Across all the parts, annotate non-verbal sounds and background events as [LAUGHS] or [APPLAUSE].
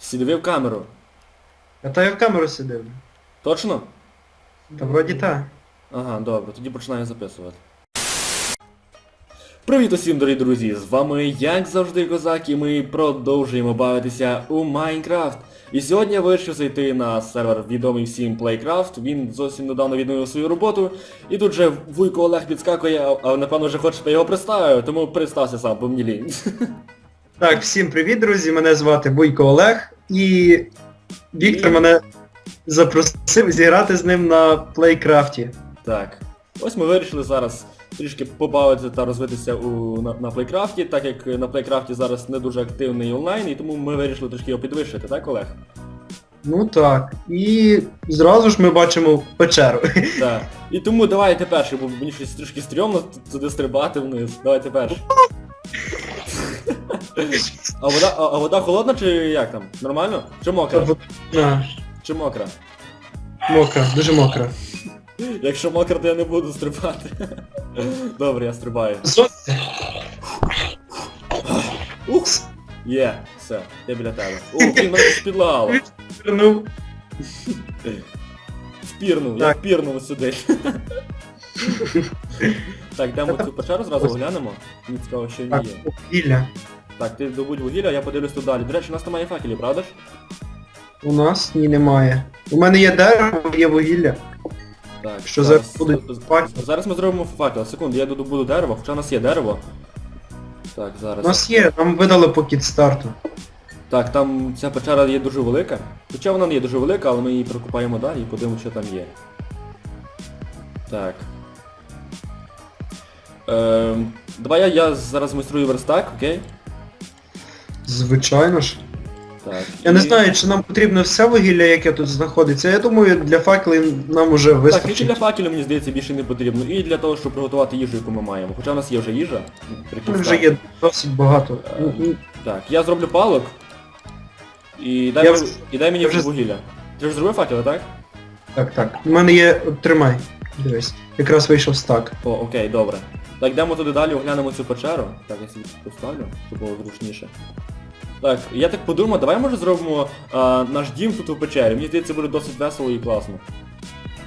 Сідиви в камеру. А то я в камеру сидив. Точно? Та вроді та. Ага, добре, тоді починаю записувати. Привіт усім, дорогі друзі! З вами, як завжди, Козак, і ми продовжуємо бавитися у Майнкрафт. І сьогодні я вирішив зайти на сервер відомий всім Playcraft. Він зовсім недавно відновив свою роботу. І тут же Вуйко Олег підскакує, а- а напевно вже хочете його представити, тому представся сам, бо мені лінь. [LAUGHS] Так, всім привіт, друзі. Мене звати Буйко Олег. І Віктор мене запросив зіграти з ним на плейкрафті. Так. Ось ми вирішили зараз трішки побавитися та розвитися у, на, на плейкрафті, так як на плейкрафті зараз не дуже активний онлайн, і тому ми вирішили трішки його підвищити, так, Олег? Ну так. І зразу ж ми бачимо печеру. Так. І тому давайте перший, бо мені щось трішки стрьомно туди стрибати вниз. Давайте перший. А вода, а, а вода холодна чи як там? Нормально? Чи мокра? На, Чи мокра? Мокра, дуже мокра. Якщо мокра, то я не буду стрибати. Добре, я стрибаю. Зонце. Ух! Є, все, я біля тебе. О, блін, мене спідлало. Ну, Впірнув, я Так. впірнув сюди. Так, йдемо цю печеру зразу оглянемо. Мені цікаво, що в так, є. вугілля. Так, ти добудь вугілля, я подивлюсь тут далі. До речі, у нас немає факелів, правда ж? У нас ні немає. У мене є дерево, є вугілля. Так. Що зараз будуть з- факели? Зараз ми зробимо факел. Секунду, я добуду дерево, хоча у нас є дерево. Так, зараз. У нас є, нам видали по кідстарту. Так, там ця печера є дуже велика. Хоча вона не є дуже велика, але ми її прокопаємо далі і подивимося, що там є. Так. Ем, давай я, я зараз майструю верстак, окей? Звичайно ж. Так. Я не знаю, чи нам потрібно все вугілля, яке тут знаходиться. Я думаю, для факелів нам уже Так, і для факелів, мені здається, більше не потрібно. І для того, щоб приготувати їжу, яку ми маємо. Хоча в нас є вже їжа. Тут вже є досить багато. Е, Так, я зроблю палок. І дай, Я мені- і дай мені я вже- вугілля. Ти ж зробив факели, так? Так, так. У мене є. Тримай. Дивись. Якраз вийшов стак. О, окей, добре. Так, йдемо туди далі, оглянемо цю печеру. Так, я собі поставлю, щоб було зручніше. Так, я так подумав, давай може зробимо а, наш дім тут у печері. Мені здається, буде досить весело і класно.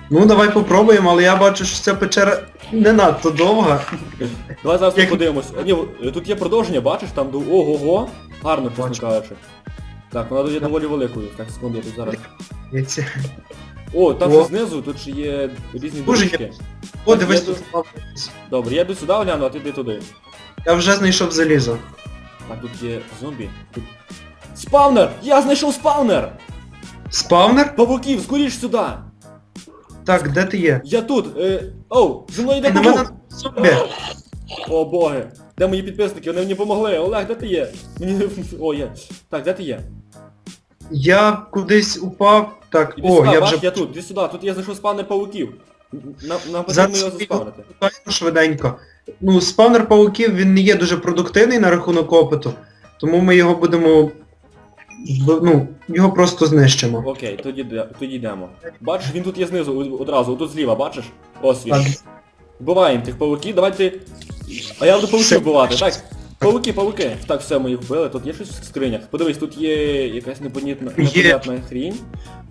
Ну давай попробуємо, але я бачу, що ця печера не надто довга. [LAUGHS] Давай зараз Як- подивимось. Ні, тут є продовження, бачиш, там до ого-го. Гарно, чесно Бачу. кажучи. Так, вона тут є доволі великою. Так, секунду, я тут зараз. О, там О. ще знизу, тут ще є різні Дуже доріжки. О, дивись тут. Добре, я йду сюди огляну, а ти йди туди. Я вже знайшов залізо. Так, тут є зомбі. Тут... Спавнер! Я знайшов спавнер! Спавнер? Павуків, скоріш сюди! Так, де ти є? Я тут! Е... Оу, зі мною йде На павук! зомбі. О боги! Де мої підписники? Вони мені допомогли! Олег, де ти є? Мені... О, є. Так, де ти є? Я кудись упав. Так, Іди о, сюди, я бач, вже я тут, іди сюди, тут я знайшов спавнер павуків. Нам, нам потрібно його заспавнити. Швиденько. Ну, спавнер пауків він не є дуже продуктивний на рахунок опиту, тому ми його будемо. Ну, його просто знищимо. Окей, тоді, де- тоді йдемо. Бачиш, він тут є знизу, у- одразу, тут зліва, бачиш? Ось він. Так, Вбиваємо тих павуків, давайте... А я буду павуків вбивати, так? Павуки, павуки. Так, все, ми їх вбили, тут є щось в скринях. Подивись, тут є якась непонятна, Є. непонятна хрінь.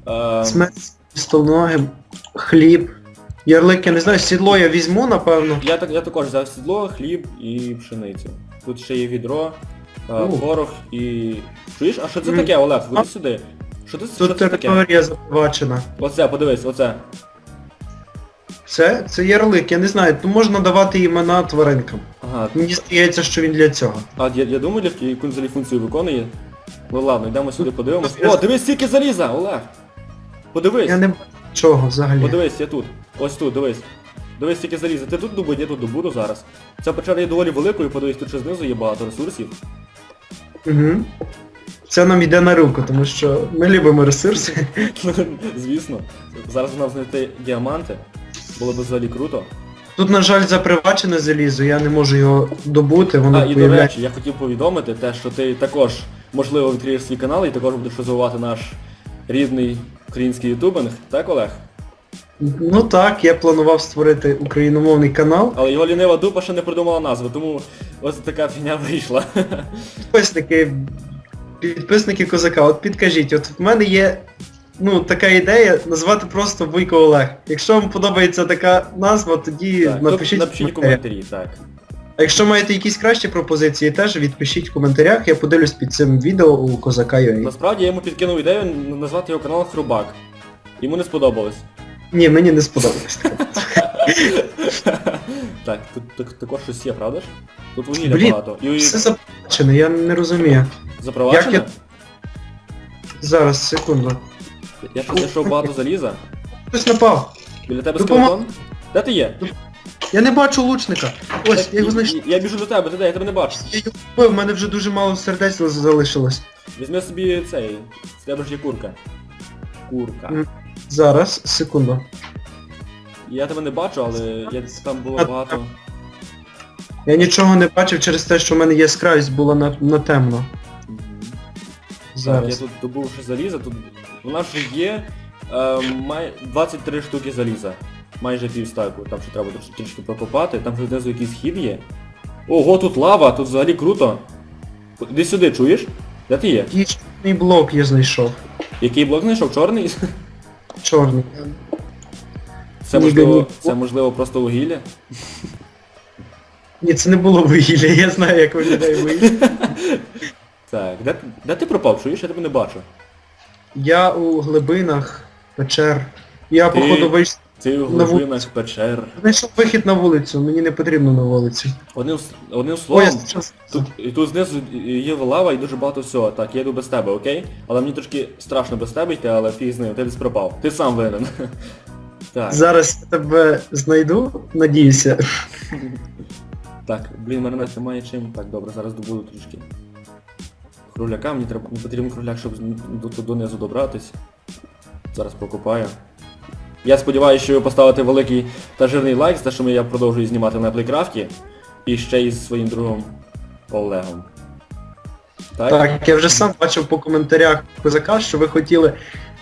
Е, смерть, столноги, хліб. Ярлик, я не знаю, сідло я візьму, напевно. я, так, я також взяв сідло, хліб і пшеницю. Тут ще є відро, е, О. порох і... Чуєш? А що це М. таке, Олег? А? Сюди. Що це, що Тут це таке? територія захвачена. Оце, подивись, оце. Це, це ярлик, я не знаю, то можна давати імена тваринкам. Ага, Мені здається, що він для цього. А я, я думаю, для яку взагалі функцію виконує. Ну ладно, йдемо сюди, подивимось. О, дивись, скільки заліза, Олег! Подивись, Я не бачу чого взагалі. подивись, я тут. Ось тут, дивись. Дивись, скільки заліза. Ти тут добудь, я тут добуду зараз. Ця печера є доволі великою, подивись, тут ще знизу є багато ресурсів. Угу. Це нам йде на руку, тому що ми любимо ресурси. [LAUGHS] Звісно. Зараз нам знайти діаманти. Було б взагалі круто. Тут, на жаль, запривачене залізо, я не можу його добути, воно А, і до появляє- речі, я хотів повідомити те, що ти також, можливо, відкриєш свій канал і також будеш розвивати наш рідний український ютубинг, так, Олег? Ну так, я планував створити україномовний канал. Але його лінива дупа ще не придумала назви, тому ось така фігня вийшла. Підписники, підписники козака, от підкажіть, от в мене є ну, така ідея назвати просто Вуйко Олег. Якщо вам подобається така назва, тоді Так, напишіть. напишіть коментарі, так. А якщо маєте якісь кращі пропозиції, теж відпишіть в коментарях, я подивлюсь під цим відео у козака UA. Насправді я йому підкинув ідею назвати його канал Хрубак. Йому не сподобалось. Ні, мені не сподобалось. [LAUGHS] так, тут так- також щось є, правда ж? Тут вугілля Блін, багато. І Все запечено, я не розумію. запроваджено? як Зараз, секунду. Я щось знайшов багато заліза. Хтось напав. Біля тебе Допомо- скелетон? Де ти є? Я не бачу лучника. Ось, я його знайшов. Я біжу до тебе, ти де, я тебе не бачу. Я його вбив, в мене вже дуже мало сердець залишилось. Візьми собі цей. З тебе ж є курка. Курка. М. Зараз, секунду. Я тебе не бачу, але я, там було А- багато. Я нічого не бачив через те, що в мене яскравість була на, на темно. Мгм. Так, я Зараз. тут добув ще заліза, тут у нас вже є е, май... 23 штуки заліза. Майже півстаку, там ще треба трішки прокопати, там вже знизу якийсь хід є. Ого, тут лава, тут взагалі круто. Іди сюди, чуєш? Де ти є? Який чорний блок я знайшов. Який блок знайшов? Чорний? Чорний. Це можливо, ні. це можливо просто вугілля? Ні, це не було вугілля, я знаю, як виглядає вугілля. Так, де, ти- де ти пропав, чуєш? Я тебе не бачу. Я у глибинах печер. Я, Ти- походу, вийшов. Ти в На глибинах печер. Знайшов вихід на вулицю, мені не потрібно на вулицю. Одним, с- одним Ой, словом, я зараз. Тут, і тут знизу є лава і дуже багато всього. Так, я йду без тебе, окей? Але мені трошки страшно без тебе йти, але фіг з ним, ти десь пропав. Ти сам винен. [LAUGHS] Так, Зараз я тебе знайду, надіюся. так, блін, в мене навіть немає чим. Так, добре, зараз добуду трішки. Кругляка, мені треба. Мені потрібен кругляк, щоб з- до, до, донизу добратись. Зараз покопаю. Я сподіваюся, що ви поставите великий та жирний лайк за що я продовжую знімати на плейкрафті. І ще із своїм другом Олегом. Так? Так, я вже сам бачив по коментарях козака, що ви хотіли,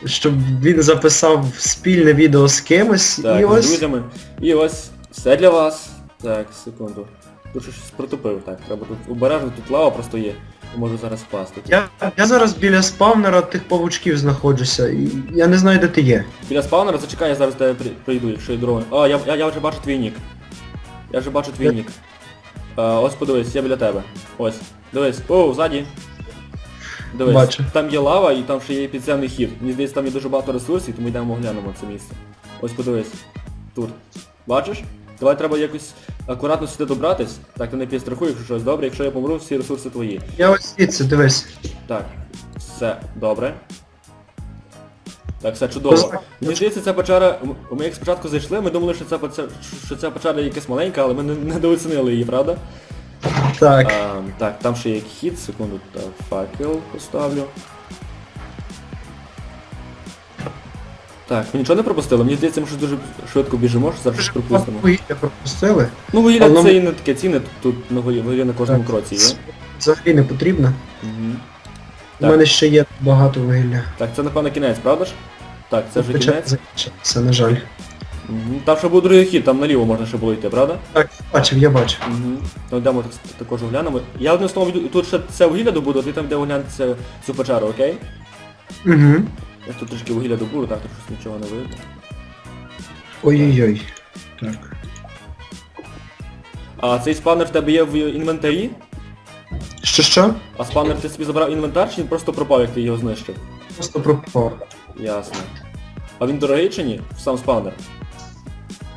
щоб він записав спільне відео з кимось. Так, і з ось друзями. І ось все для вас. Так, секунду. Тут щось протупив, так, треба тут обережно, тут лава просто є. Можу зараз впасти. я, я зараз біля спавнера тих павучків знаходжуся. І я не знаю, де ти є. Біля спаунера зачекай, я зараз тебе при- прийду, якщо є дорога. А, я, я, я вже бачу твій нік. Я вже бачу твій Де? нік. А, ось подивись, я біля тебе. Ось. Дивись. О, ззаді. Дивись. Бачу. Там є лава і там ще є підземний хід. Мені здається, там є дуже багато ресурсів, тому йдемо оглянемо це місце. Ось подивись. Тут. Бачиш? Давай треба якось акуратно сюди добратись. Так, ти не підстрахуй, якщо щось добре, якщо я помру, всі ресурси твої. Я ось звідси, дивись. Так, все добре. Так, все чудово. Мені здається, ця печера. Ми як спочатку зайшли, ми думали, що ця що ця печера якась маленька, але ми не, недооцінили її, правда? Так. А, так, там ще є хід, секунду, так, факел поставлю. Так, ми нічого не пропустили, мені здається, ми щось дуже швидко біжимо, що зараз щось пропустимо. Вугілля пропустили. Ну, вугілля Але це і не таке цінне, тут, тут на вугілля вугілля на кожному Так. кроці є. Взагалі не потрібно. Угу. У Так. мене ще є багато вугілля. Так, це напевно кінець, правда ж? Так, це вже Печера кінець. закінчилася, на жаль. Угу. Там ще був другий хід, там наліво можна ще було йти, правда? Так, бачив, я бачив. Угу. То йдемо так, також оглянемо. Я одним словом йду, тут ще це вугілля добуду, а ти там де оглянути це- цю печеру, окей? Угу. Я тут трішки вугілля добуду, так, тут щось нічого не видно. Ой-ой-ой. Так. А цей спавнер в тебе є в інвентарі? Що що? А спавнер ти собі забрав інвентар чи він просто пропав, як ти його знищив? Просто пропав. Ясно. А він дорогий чи ні? Сам спавнер.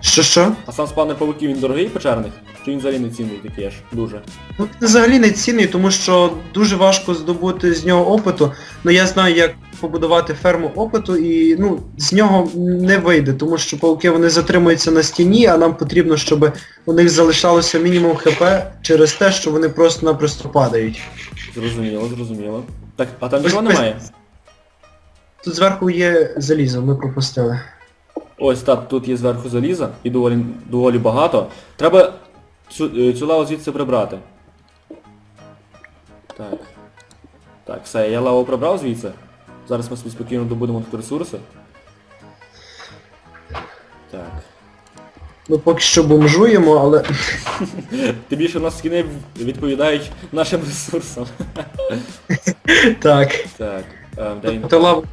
Що що? А сам спавнер павуків він дорогий печерних? Чи він взагалі не цінний такий аж? Дуже. Ну, він взагалі не цінний, тому що дуже важко здобути з нього опиту. Ну я знаю, як побудувати ферму опиту і ну, з нього не вийде, тому що пауки вони затримуються на стіні, а нам потрібно, щоб у них залишалося мінімум хп через те, що вони просто-напросто падають. Зрозуміло, зрозуміло. Так, а там нічого немає? Тут зверху є залізо, ми пропустили. Ось так, тут є зверху заліза і доволі, доволі багато. Треба цю, е, цю лаву звідси прибрати. Так. Так, все, я лаву прибрав звідси. Зараз ми собі спокійно добудемо тут ресурси. Так. Ми поки що бомжуємо, але. [LAUGHS] Ти більше у нас скини відповідають нашим ресурсам. [LAUGHS] Так. Так, ем? Тобто.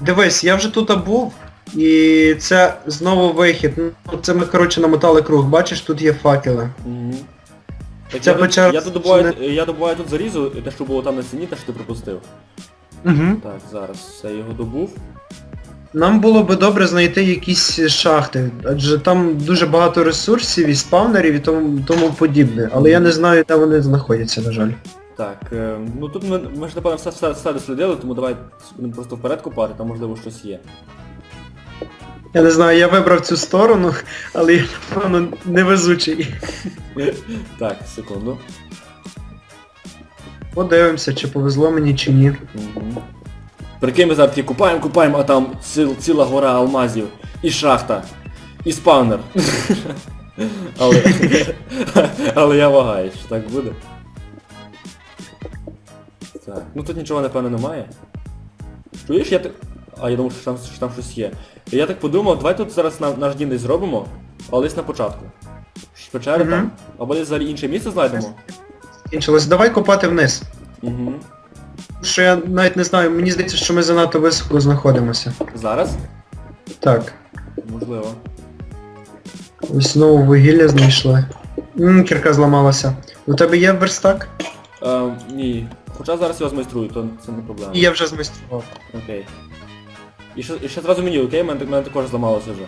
Дивись, я вже тут був, і це знову вихід. Ну, це ми, коротше, намотали круг. Бачиш, тут є факели. Мгм. Так, Ця я, тут- печера я, тут добуваю, я добуваю тут залізо, те, що було там на стіні, те, що ти пропустив. Угу. Так, зараз все його добув. Нам було би добре знайти якісь шахти, адже там дуже багато ресурсів і спавнерів і тому, тому подібне. Але я не знаю, де вони знаходяться, на жаль. Так, е, ну тут ми, ми ж напевно все, все, все дослідили, тому давай будемо просто вперед копати, там можливо щось є. Я не знаю, я вибрав цю сторону, але я, напевно, невезучий. Так, секунду. Подивимося, чи повезло мені чи ні. Угу. Прикинь, ми зараз такі купаємо, купаємо, а там ціл, ціла гора алмазів. І шахта. І спавнер. [LAUGHS] але, але я вагаюсь, що так буде. Так, ну тут нічого напевно немає. Чуєш, я так... А, я думав, що там, що там щось є. І я так подумав, давай тут зараз на, наш дім десь зробимо, але десь на початку. Печери Мгм. там. Або десь взагалі інше місце знайдемо. Кінчилось. Давай копати вниз. Угу. Що я навіть не знаю, мені здається, що ми занадто високо знаходимося. Зараз? Так. Можливо. Ось знову вугілля знайшли. М, кірка зламалася. У тебе є верстак? Е, ні. Хоча зараз його змайструю, то це не проблема. І я вже змайстрував. Окей. І ще, і ще зразу мені, окей? Мене, мене також зламалося вже.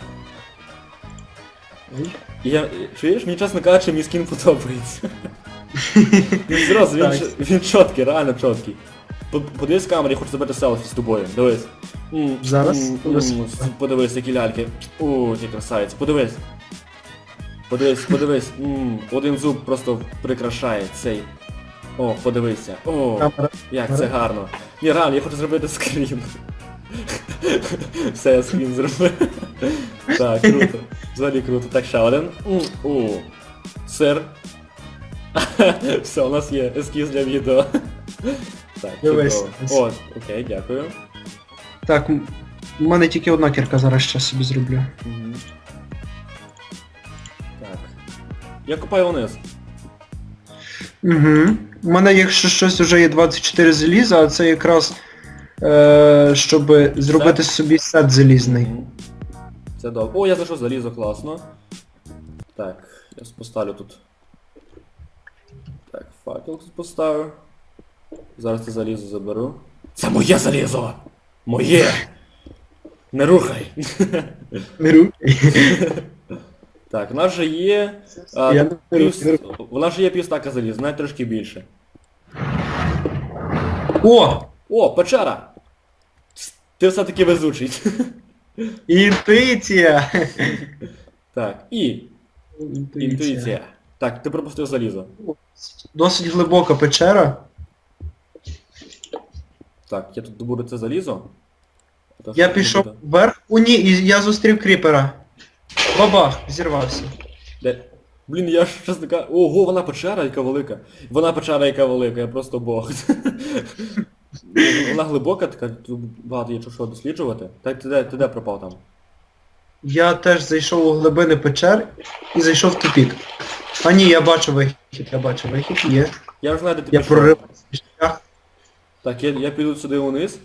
І я. Чуєш, мені чесно кажучи, мій скін подобається. [LAUGHS] Він зразу, він, Так. ч- він чіткий, реально чіткий. По- Подивись в камері, я хочу зробити селфі з тобою. Дивись. М, Зараз? м, Подивись. м, с- Подивись, які ляльки. О, які красавець. Подивись. Подивись, подивись. М, Один зуб просто прикрашає цей. О, подивися. О, Камера. як це гарно. Ні, реально, я хочу зробити скрін. Все, я скрін зробив. Так, круто. Взагалі круто. Так, ще один. О, сир. Все, у нас є ескіз для відео. Так, Дивись. чудово. О, окей, дякую. Так, м- у мене тільки одна кірка зараз ще собі зроблю. Мгм. Так. Я копаю вниз. Угу. У мене, якщо щось вже є 24 заліза, а це якраз е, щоб зробити собі сет залізний. Це добре. О, я знайшов залізо, класно. Так, я поставлю тут. Так, факел тут поставлю. Зараз це залізо заберу. Це моє залізо! Моє! Не рухай! [LAUGHS] Беру. [LAUGHS] Так, у нас же є. А, Я не пів, беру. у нас же є півстака заліза, навіть трошки більше. О! О, печера! Ти все-таки везучий. [LAUGHS] Інтуїція! Так, і інтуїція. Так, ти пропустив залізо. Досить глибока печера. Так, я тут добуду це залізо. Я що пішов буде? вверх. О, ні, і я зустрів кріпера. Бабах, зірвався. Де? Блін, я ж чесно кажу. Ого, вона печера, яка велика. Вона печера, яка велика, я просто бог. [LAUGHS] Вона глибока така, тут багато є чого досліджувати. Так ти де, ти де пропав там? Я теж зайшов у глибини печер і зайшов в тупік. А ні, я бачу вихід, я бачу вихід, є. Я вже знаю, де ти Я пішов. прорив шлях. Так, я, я піду сюди вниз.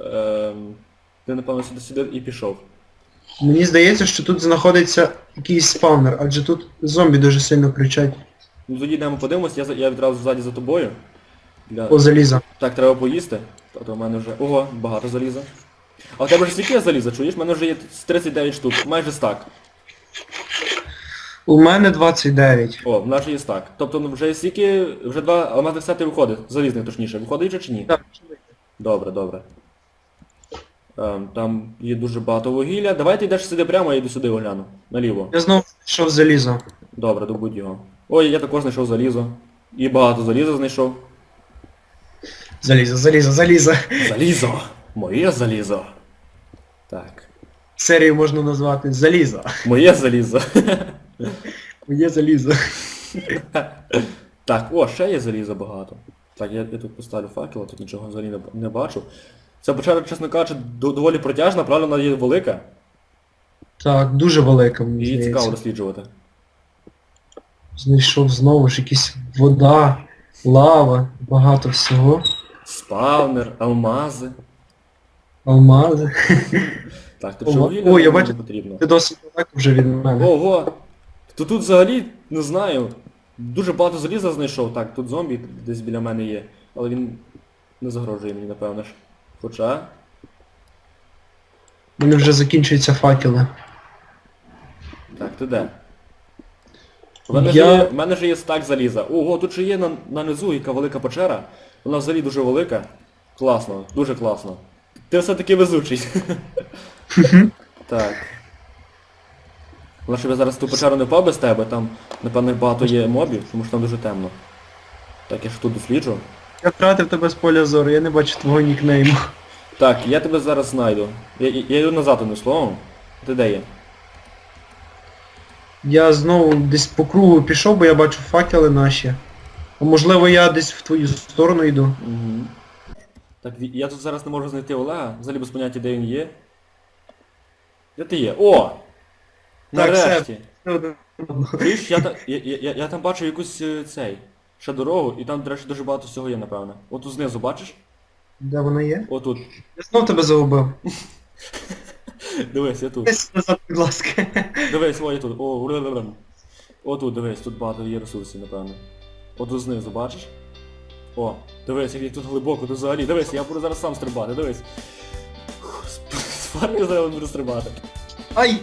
Ем, ти напевно сюди сюди і пішов. Мені здається, що тут знаходиться якийсь спавнер, адже тут зомбі дуже сильно кричать Ну тоді йдемо подивимось, я, за- я відразу ззаді за тобою. Для... по заліза. Так, треба поїсти. Тобто в мене вже... Ого, багато заліза. А в тебе вже скільки є заліза, чуєш? У мене вже є 39 штук, майже стак. У мене 29. О, в нас же є стак. Тобто ну, вже стільки, вже два алмазних сети виходить, залізних точніше. Виходить вже чи ні? Так, Добре, добре. Ем, там є дуже багато вугілля. Давай ти йдеш сюди прямо, я йду сюди огляну. Наліво. я знову знайшов залізо. Добре, добудь його. Ой, я також знайшов залізо. І багато заліза знайшов. Залізо, залізо, залізо. Залізо! Моє залізо. Так. Серію можна назвати Залізо. Моє залізо. Є залізо. Так, о, ще є заліза багато. Так, я, я тут поставлю факел, а тут нічого взагалі не, не бачу. Ця печера, чесно кажучи, до- доволі протяжна, правда, вона є велика. Так, дуже велика, мені Її цікаво здається. досліджувати. Знайшов знову ж якась вода, лава, багато всього. Спавнер, алмази. Алмази. Так, то Ого. чого О, я бачу- потрібно. Ти досить далеко вже від мене. Ого! То тут взагалі, не знаю, дуже багато заліза знайшов. Так, тут зомбі десь біля мене є. Але він не загрожує мені, напевно ж. Хоча. У мене вже закінчуються факели. Так, ти де? У мене, Я- ж є, мене ж є стак заліза. Ого, тут ще є на, на низу яка велика печера. Вона взагалі дуже велика. Класно, дуже класно. Ти все-таки везучий. так. Вона щоб я зараз ту печеру не впав без тебе, там, напевно, багато є мобів, тому що там дуже темно. Так, я ж тут досліджу. Я втратив тебе з поля зору, я не бачу твого нікнейму. Так, я тебе зараз знайду. Я, я, я йду назад одним словом. Ти де є? Я знову десь по кругу пішов, бо я бачу факели наші. А можливо я десь в твою сторону йду. Угу. Так, я тут зараз не можу знайти Олега, взагалі без поняття, де він є. Де ти є? О! Нарешті. Чуєш, я, я, я, я, я там бачу якусь е, цей. Ще дорогу, і там, до речі, дуже багато всього є, напевно. Отут знизу, бачиш? Де вона є? Отут. Я знов тебе загубив. [LAUGHS] Дивись, я тут. Десь назад, будь ласка. Дивись, ой, я тут. О. Отут, дивись, тут багато є ресурсів, напевно. Отут знизу, бачиш? О, дивись, як тут глибоко, тут взагалі. Дивись, я буду зараз сам стрибати, дивись. З- З [LAUGHS] зараз буду стрибати. Ай!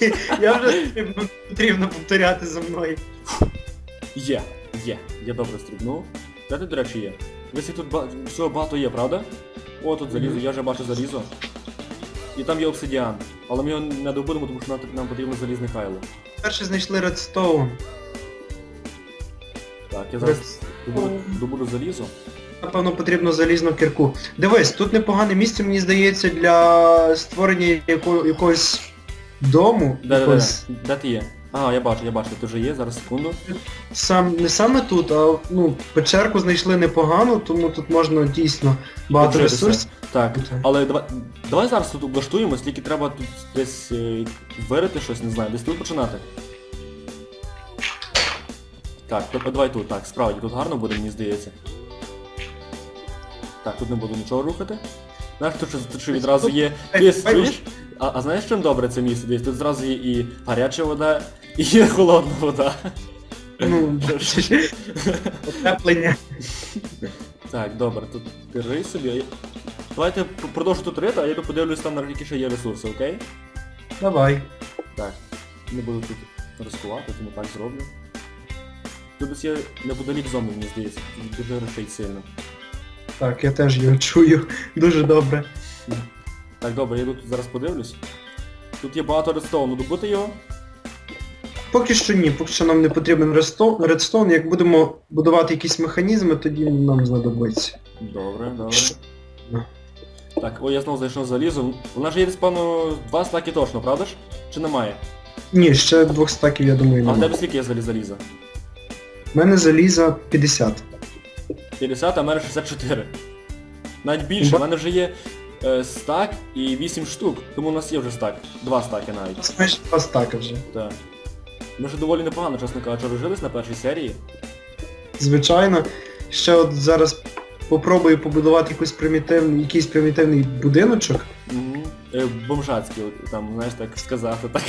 [LAUGHS] Я вже потрібно, потрібно повторяти за мною. Є, є, я добре стрибнув. Де ти, до речі, є? Як тут ба... всього багато є, правда? О, тут залізо, я вже бачу залізо. І там є обсидіан. Але ми його не добудемо, тому що нам, нам потрібно залізне кайло. Перше знайшли редстоун. Так, я зараз добуду, добуду залізо. Напевно, потрібно залізну кірку. Дивись, тут непогане місце, мені здається, для створення яко- якогось дому. Де, де, де, якогось- де ти є? А, я бачу, я бачу, ти вже є, зараз секунду. Сам, не саме тут, а ну, печерку знайшли непогано, тому тут можна дійсно багато ресурсів. Так, Так. але давай, давай зараз тут облаштуємось, тільки треба тут десь е, вирити щось, не знаю, десь тут починати. Так, то- давай тут, так, справді, тут гарно буде, мені здається. Так, тут не буду нічого рухати. Знаєш, тут, тут що відразу є. Ти чуєш? А, а знаєш чим добре це місце? Десь тут зразу є і гаряча вода, і є холодна вода. Ну, отеплення. Так, добре, тут ти рий собі. Давайте продовжу тут рити, а я подивлюсь там, на які ще є ресурси, окей? Давай. Так, не буду тут рискувати, тому так зроблю. Тут десь є неподалік зомбі, мені здається. Тут Дуже речить сильно. Так, я теж його чую. [LAUGHS] Дуже добре. Так, добре, я тут зараз подивлюсь. Тут є багато редстоуну, добути його? Поки що ні, поки що нам не потрібен редстоун. редстоун. Як будемо будувати якісь механізми, тоді нам знадобиться. Добре, добре. Ну. Так, ой, я знову зайшов залізо. У нас же є десь, певно, два стаки точно, правда ж? Чи немає? Ні, ще двох стаків, я думаю, А в немає. тебе скільки є взагалі заліза? У мене заліза 50. 50, а в мене 64. Навіть більше, в мене вже є е, стак і 8 штук, тому у нас є вже стак. Два стаки навіть. майже два стаки вже. Так. Ми вже доволі непогано, чесно кажучи, розжились на першій серії. Звичайно. Ще от зараз попробую побудувати якийсь примітивний, якийсь примітивний будиночок. Угу. Е, бомжацький, от, там, знаєш, так сказати, так.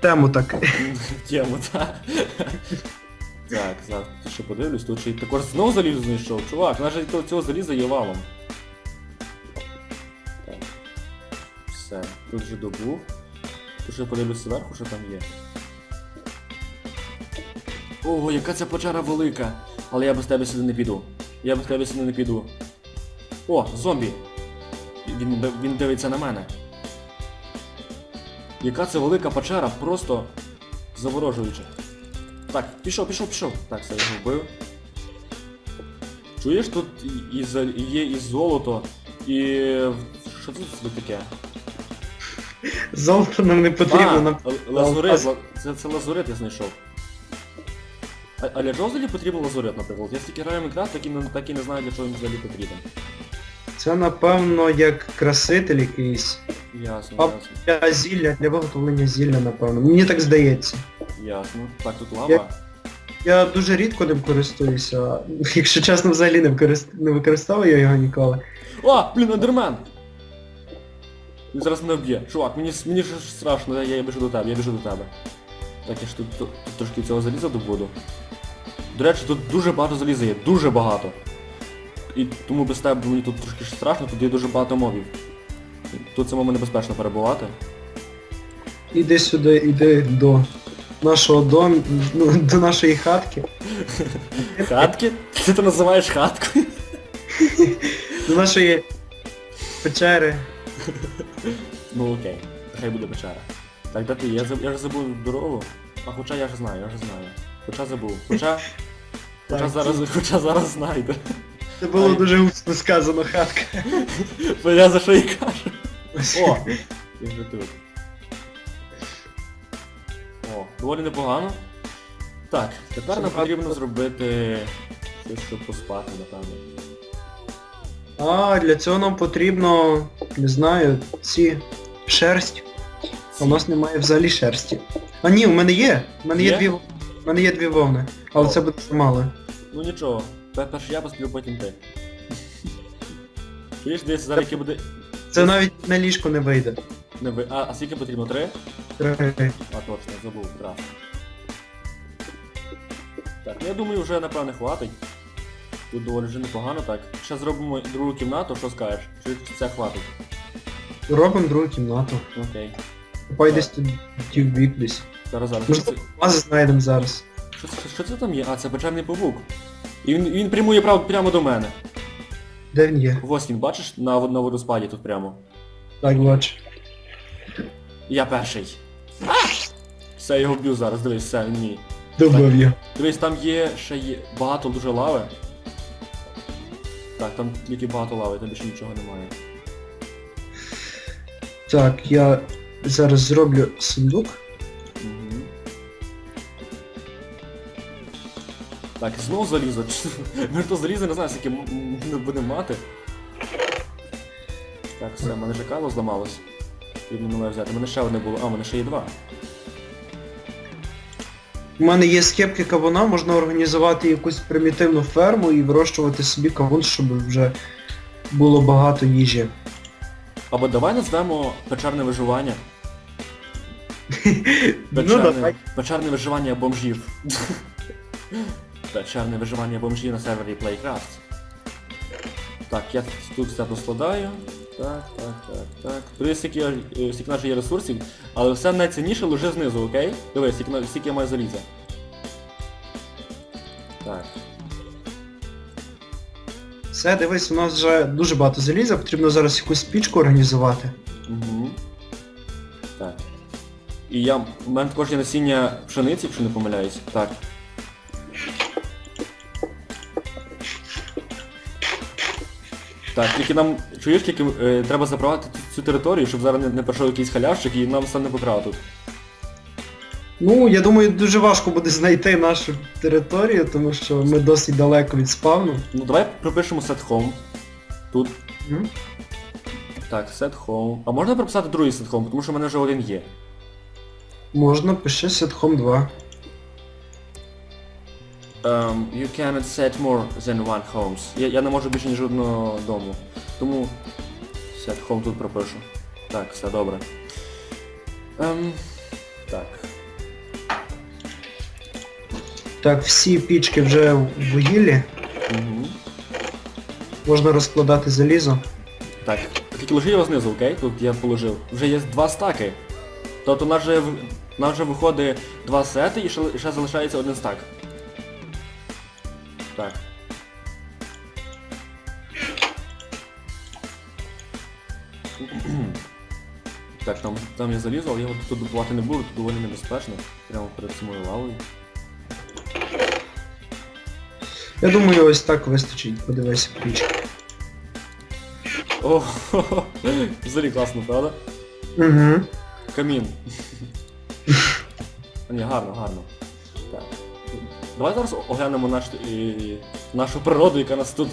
Тему так. Тему, так. Так, зараз ще подивлюсь, тут ще й також знову залізо знайшов. Чувак, же цього заліза є валом. Так. Все, тут вже добув. Тут ще подивлюсь зверху, що там є. Ого, яка ця печера велика! Але я без тебе сюди не піду. Я без тебе сюди не піду. О, зомбі! Він, він дивиться на мене. Яка це велика печера, просто заворожуюча. Так, пішов, пішов, пішов. Так, все, я його вбив. Чуєш, тут і, і, за- є і золото, і... Що це тут таке? Золото нам не потрібно. а, нам... л- лазурит, Алмаз. це, це лазурит я знайшов. А, а для чого взагалі потрібен лазурит, наприклад? Я стільки граю в Minecraft, так і, не, так і не знаю, для чого він взагалі потрібен. Це напевно як краситель якийсь. Ясно, А- ясно. Для зілля, для виготовлення зілля, напевно. Мені так здається. Ясно. Так, тут лава. Я- Я дуже рідко ним користуюся. Якщо чесно, взагалі не, використ... не використовую його ніколи. О, блін, ендермен! Він зараз мене вб'є. Чувак, мені, мені ж страшно, я, я біжу до тебе, я біжу до тебе. Так, я ж тут, тут, тут трошки цього заліза добуду. До речі, тут дуже багато заліза є, дуже багато. І тому без тебе мені тут трошки страшно, тут є дуже багато мобів. Тут самому небезпечно перебувати. Іди сюди, іди до нашого дому, ну, до нашої хатки. Хатки? Ти це називаєш хаткою? До нашої печери. Ну окей, хай буде печера. Так, де ти? Я, заб- я ж забув дорогу. А хоча я ж знаю, я ж знаю. Хоча забув. Хоча. Хоча Так, зараз, хоча зараз знайду. Це було Ай. дуже густо сказано хатка. Бо я за що і кажу. О! Я вже тут. Доволі непогано. Так, тепер нам потрібно зробити щось, щоб поспати, напевно. А, для цього нам потрібно, не знаю, ці шерсть. У нас немає взагалі шерсті. А ні, у мене є. У мене є, Є? дві. У мене є дві вовни. Але О. це буде замало. Ну нічого, пе- перше я посплю, потім ти. Чуєш, десь зараз яке буде. Це навіть на ліжко не вийде. Не ви. А, а скільки потрібно? Три? А точно, забув, раз. Так, я думаю, вже напевне хватить. Тут доволі вже непогано так. Ще зробимо другу кімнату, що скажеш? Чи це хватить? Робимо другу кімнату. Окей. Копай десь тут ті в бік десь. Зараз зараз. Що це, бази знайдемо зараз. що, це- що це там є? А, це печерний павук. І він, він прямує прямо, прямо до мене. Де він є? Ось він, бачиш, на, на водоспаді тут прямо. Так, бач. Я перший. Все, я його б'ю зараз, дивись, все, він мій. Добав я. Дивись, там є ще є багато дуже лави. Так, там тільки багато лави, там більше нічого немає. Так, я зараз зроблю сундук. Угу. Так, знову залізо. [LAUGHS] Ми ж то залізо не знаю, скільки м- будемо мати. Так, все, в мене жакало зламалось. Потрібно нове взяти. У мене ще одне було. А, у мене ще є два. У мене є скепки кавуна, можна організувати якусь примітивну ферму і вирощувати собі кавун, щоб вже було багато їжі. Або давай назвемо печерне виживання. [LAUGHS] Ну Печерне, печерне виживання бомжів. Печерне виживання бомжів на сервері Playcraft. Так, я тут все доскладаю. Так, так, так, так. Дивись, скільки, я- е, скільки наших є ресурсів, але все найцінніше лежить знизу, окей? Дивись, скільки, на- скільки я маю заліза. Так. Все, дивись, у нас вже дуже багато заліза, потрібно зараз якусь пічку організувати. Угу. Так. І я. У мене також є насіння пшениці, якщо не помиляюсь. Так. Так, тільки нам, чуєш, тільки е, треба заправити цю територію, щоб зараз не, не пройшов якийсь халявщик і нам все не покрав тут. Ну, я думаю, дуже важко буде знайти нашу територію, тому що ми досить далеко від спавну. Ну давай пропишемо set home. Тут. Мгм. Так, set home. А можна прописати другий set home, тому що в мене вже один є. Можна, пиши Сетхом 2. Um, you cannot set more than one homes. Я, я не можу більше ніж одного дому. Тому set home тут пропишу. Так, все добре. Ем, так. Так, всі пічки вже в вугіллі. Угу. Можна розкладати залізо. Так, тільки ложи його знизу, окей? Тут я положив. Вже є два стаки. Тобто у нас вже, в- у нас вже виходить два сети і ще, і ще залишається один стак. Так. [CLEARS THROAT] Так, там, там я залізу, але я його тут добувати не буду, тут доволі небезпечно. Прямо перед самою лавою. Я думаю, ось так вистачить, подивися пічки. О, [LAUGHS] взагалі класно, правда? Угу. Камін. А, [LAUGHS] Ні, гарно, гарно. Давай зараз оглянемо наш, і, нашу природу, яка нас тут.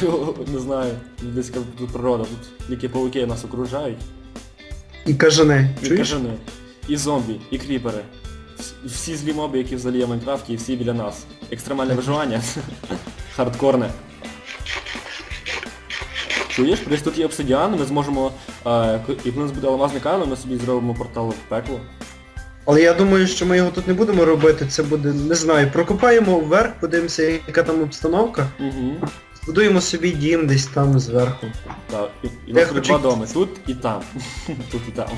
[LAUGHS] Не знаю, десь тут природа, тут тільки пауки нас окружають. І кажани. І Чуєш? кажани, і зомбі, і кріпери. Всі злі моби, які взагалі є в Майнкрафті, і всі біля нас. Екстремальне виживання. [LAUGHS] Хардкорне. Чуєш, десь тут є обсидіан, ми зможемо. Е, і у нас буде алмазний камінь, ми собі зробимо портал в пекло. Але я думаю, що ми його тут не будемо робити, це буде, не знаю, прокопаємо вверх, подивимося, яка там обстановка. Угу. Будуємо собі дім десь там зверху. Так, і, і у нас буде хочу- два доми. Тут і там. [LAUGHS] тут і там.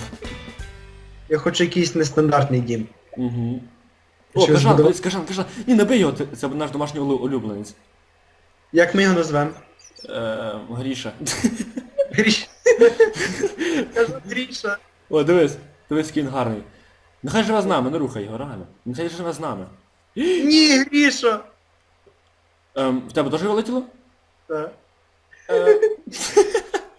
Я хочу якийсь нестандартний дім. Угу. О, кажан, дивись, кажан, кажан. Ні, не бий його, це- це наш домашній улю- улюбленець. Як ми його назвемо? Е, Гріша. Гріша. [LAUGHS] Кажу, Гріша. О, дивись, дивись, який він гарний. Нехай живе з нами, не рухай його, реально. Нехай живе з нами. Ні, Гріша. Ем, в тебе теж вилетіло? Так. Е,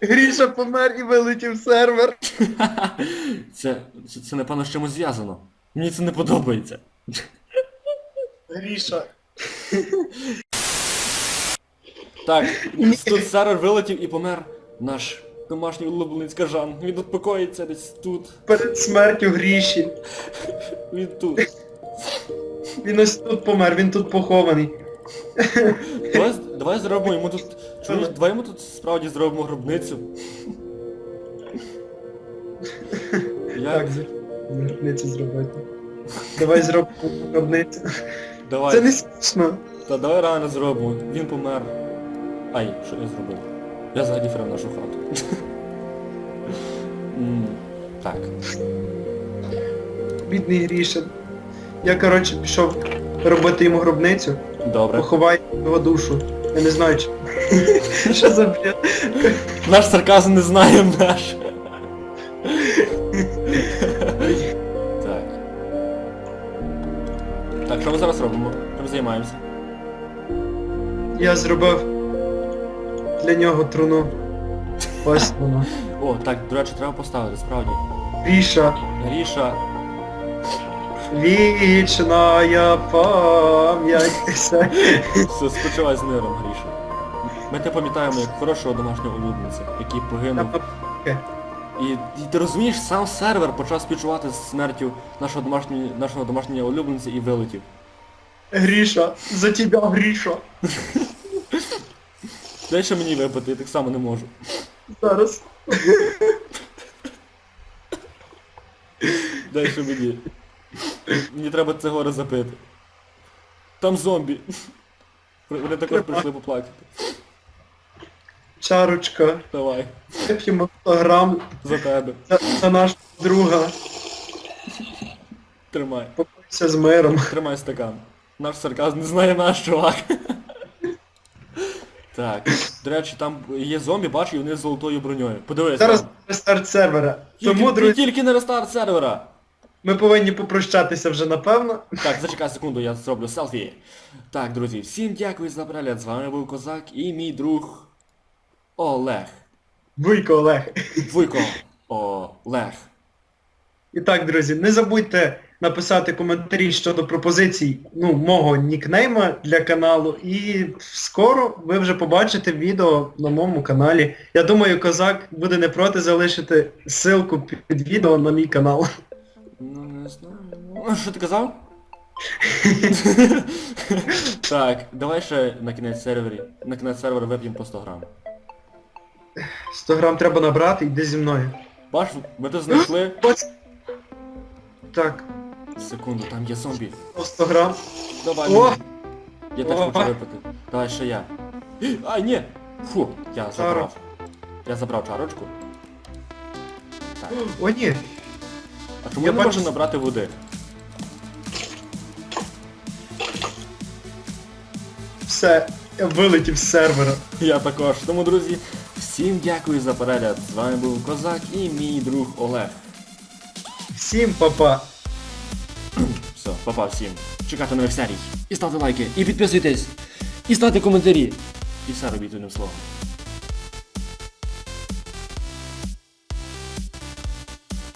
[LAUGHS] Гріша помер і вилетів сервер. [LAUGHS] це, це, це напевно з чимось зв'язано. Мені це не подобається. Гріша. Так, тут сервер вилетів і помер наш домашній улюбленець кажан. Він тут покоїться десь тут. Перед смертю Гріші. Він тут. Він ось тут помер, він тут похований. Давай, давай зробимо йому тут. Чуєш, давай йому тут справді зробимо гробницю. Як? Так, гробницю зробити. Давай зробимо гробницю. Давай. Це не смішно. Та давай реально зробимо. Він помер. Ай, що я зробив? Я загадіферив нашу хату. Так. Бідний Гріша. Я, коротше, пішов робити йому гробницю, Добре. поховаю його душу. Я не знаю, чи... [LAUGHS] що за бред. Наш сарказм не знає наш. Так. Так, що ми зараз робимо? Чим займаємося? Я зробив для нього труну. Ось [LAUGHS] вона. О, так, до речі, треба поставити, справді. Гріша. Гріша. Вічна пам'ять. [LAUGHS] Все, спочивай з миром, Гріша. Ми тебе пам'ятаємо як хорошого домашнього улюбленця, який погинув. І, і ти розумієш, сам сервер почав співчувати з смертю нашого домашнього, нашого домашнього улюбленця і вилетів. Гріша, за тебе Гріша. [LAUGHS] Дай ще мені випити, я так само не можу. Зараз. Дай ще мені. Мені треба це горе запити. Там зомбі. Вони також прийшли поплакати. Чарочка. Давай. Вип'ємо 100 грам За тебе. за, за нашого друга. Тримай. Покойся з миром. Тримай стакан. Наш сарказм не знає наш чувак. Так. До речі, там є зомбі, бачу, і вони з золотою броньою. Подивись. Зараз там. рестарт сервера. Тільки, Тому, друзі, тільки не рестарт сервера. ми повинні попрощатися вже напевно. Так, зачекай секунду, я зроблю селфі. Так, друзі, всім дякую за перегляд. З вами був Козак і мій друг Олег. Вуйко Олег. Вуйко Олег. І так, друзі, не забудьте написати коментарі щодо пропозицій ну, мого нікнейма для каналу. І скоро ви вже побачите відео на моєму каналі. Я думаю, козак буде не проти залишити ссылку під відео на мій канал. Ну не знаю. А, Що ти казав? [LAUGHS] так, давай ще на кінець сервері. На кінець сервера вип'ємо по 100 грам. 100 грам треба набрати, йди зі мною. Бач, ми тут знайшли. [GASPS] Так, Секунду, там є зомбі. 100 грам. Давай. О! мені. Я теж О! хочу випити. Давай ще я. [GASPS] Ай, ні! Фу, я забрав. Я забрав чарочку. О, ні. А чому Я я не бачу- можу набрати води? Все, я вилетів з сервера. Я також. Тому, друзі, всім дякую за перегляд. З вами був Козак і мій друг Олег. Всім па-па. Папа всім. Чекайте нових серій. І ставте лайки, і підписуйтесь, і ставте коментарі. І все робіть одним словом.